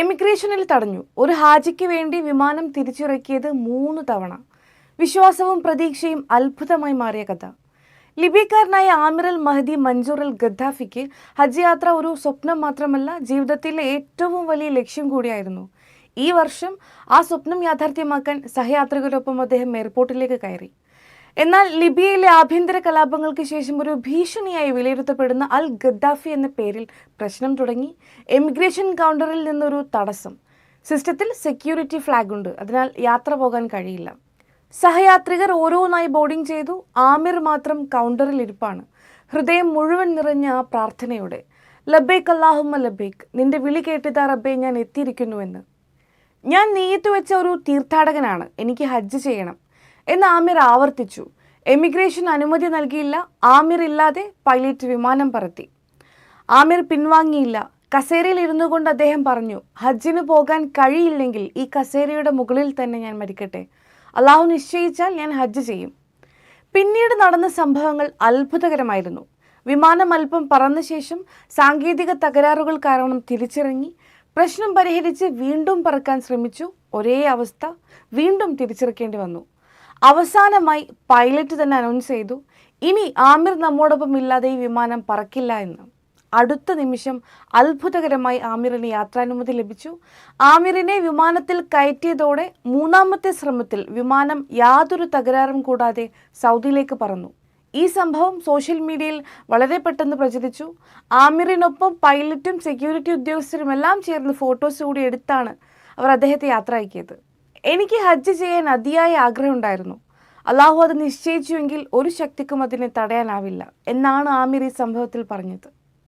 എമിഗ്രേഷനിൽ തടഞ്ഞു. ഒരു ഹാജിക്ക് വേണ്ടി വിമാനം തിരിച്ചിറക്കിയത് മൂന്ന് തവണ. വിശ്വാസവും പ്രതീക്ഷയും അത്ഭുതമായി മാറിയ കഥ. ലിബിയക്കാരനായ ആമിറൽ മഹദി മൻസൂർ അൽ ഗദ്ദാഫിക്ക് ഹജ്ജ് യാത്ര ഒരു സ്വപ്നം മാത്രമല്ല ജീവിതത്തിലെ ഏറ്റവും വലിയ ലക്ഷ്യം കൂടിയായിരുന്നു. ഈ വർഷം ആ സ്വപ്നം യാഥാർത്ഥ്യമാക്കാൻ സഹയാത്രികരോടൊപ്പം അദ്ദേഹം എയർപോർട്ടിലേക്ക് കയറി. എന്നാൽ ലിബിയയിലെ ആഭ്യന്തര കലാപങ്ങൾക്ക് ശേഷം ഒരു ഭീഷണിയായി വിലയിരുത്തപ്പെടുന്ന അൽ ഗദ്ദാഫി എന്ന പേരിൽ പ്രശ്നം തുടങ്ങി. എമിഗ്രേഷൻ കൗണ്ടറിൽ നിന്നൊരു തടസ്സം. സിസ്റ്റത്തിൽ സെക്യൂരിറ്റി ഫ്ലാഗ് ഉണ്ട് അതിനാൽ യാത്ര പോകാൻ കഴിയില്ല. സഹയാത്രികർ ഓരോന്നായി ബോർഡിംഗ് ചെയ്തു. ആമിർ മാത്രം കൗണ്ടറിൽ ഇരിപ്പാണ്. ഹൃദയം മുഴുവൻ നിറഞ്ഞ ആ പ്രാർത്ഥനയോടെ. ലബേക്ക് അല്ലാഹുമ്മ ലബേക്ക് നിന്റെ വിളി കേട്ടിതാ റബ്ബേ ഞാൻ എത്തിയിരിക്കുന്നുവെന്ന്. ഞാൻ നെയ്യത്ത് വെച്ച ഒരു തീർത്ഥാടകനാണ്. എനിക്ക് ഹജ്ജ് ചെയ്യണം. എന്ന് ആമിർ ആവർത്തിച്ചു. എമിഗ്രേഷൻ അനുമതി നൽകിയില്ല. ആമിർ ഇല്ലാതെ പൈലറ്റ് വിമാനം പറത്തി. ആമിർ പിൻവാങ്ങിയില്ല. കസേരയിൽ ഇരുന്നു കൊണ്ട് അദ്ദേഹം പറഞ്ഞു ഹജ്ജിന് പോകാൻ കഴിയില്ലെങ്കിൽ ഈ കസേരയുടെ മുകളിൽ തന്നെ ഞാൻ മരിക്കട്ടെ. അള്ളാഹു നിശ്ചയിച്ചാൽ ഞാൻ ഹജ്ജ് ചെയ്യും. പിന്നീട് നടന്ന സംഭവങ്ങൾ അത്ഭുതകരമായിരുന്നു. വിമാനം അല്പം പറന്ന ശേഷം സാങ്കേതിക തകരാറുകൾ കാരണം തിരിച്ചിറങ്ങി. പ്രശ്നം പരിഹരിച്ച് വീണ്ടും പറക്കാൻ ശ്രമിച്ചു. ഒരേ അവസ്ഥ വീണ്ടും തിരിച്ചിറക്കേണ്ടി വന്നു. അവസാനമായി പൈലറ്റ് തന്നെ അനൗൺസ് ചെയ്തു. ഇനി ആമിർ നമ്മോടൊപ്പം ഇല്ലാതെ ഈ വിമാനം പറക്കില്ല എന്ന്. അടുത്ത നിമിഷം അത്ഭുതകരമായി ആമിറിന് യാത്രാനുമതി ലഭിച്ചു. ആമിറിനെ വിമാനത്തിൽ കയറ്റിയതോടെ മൂന്നാമത്തെ ശ്രമത്തിൽ വിമാനം യാതൊരു തകരാറും കൂടാതെ സൗദിയിലേക്ക് പറന്നു. ഈ സംഭവം സോഷ്യൽ മീഡിയയിൽ വളരെ പെട്ടെന്ന് പ്രചരിച്ചു. ആമിറിനൊപ്പം പൈലറ്റും സെക്യൂരിറ്റി ഉദ്യോഗസ്ഥരും എല്ലാം ചേർന്ന് ഫോട്ടോസ് കൂടി എടുത്താണ് അവർ അദ്ദേഹത്തെ യാത്ര അയക്കിയത്. എനിക്ക് ഹജ്ജ് ചെയ്യാൻ അതിയായ ആഗ്രഹമുണ്ടായിരുന്നു. അള്ളാഹു അത് നിശ്ചയിച്ചുവെങ്കിൽ ഒരു ശക്തിക്കും അതിനെ തടയാനാവില്ല എന്നാണ് ആമിർ ഈ സംഭവത്തിൽ പറഞ്ഞത്.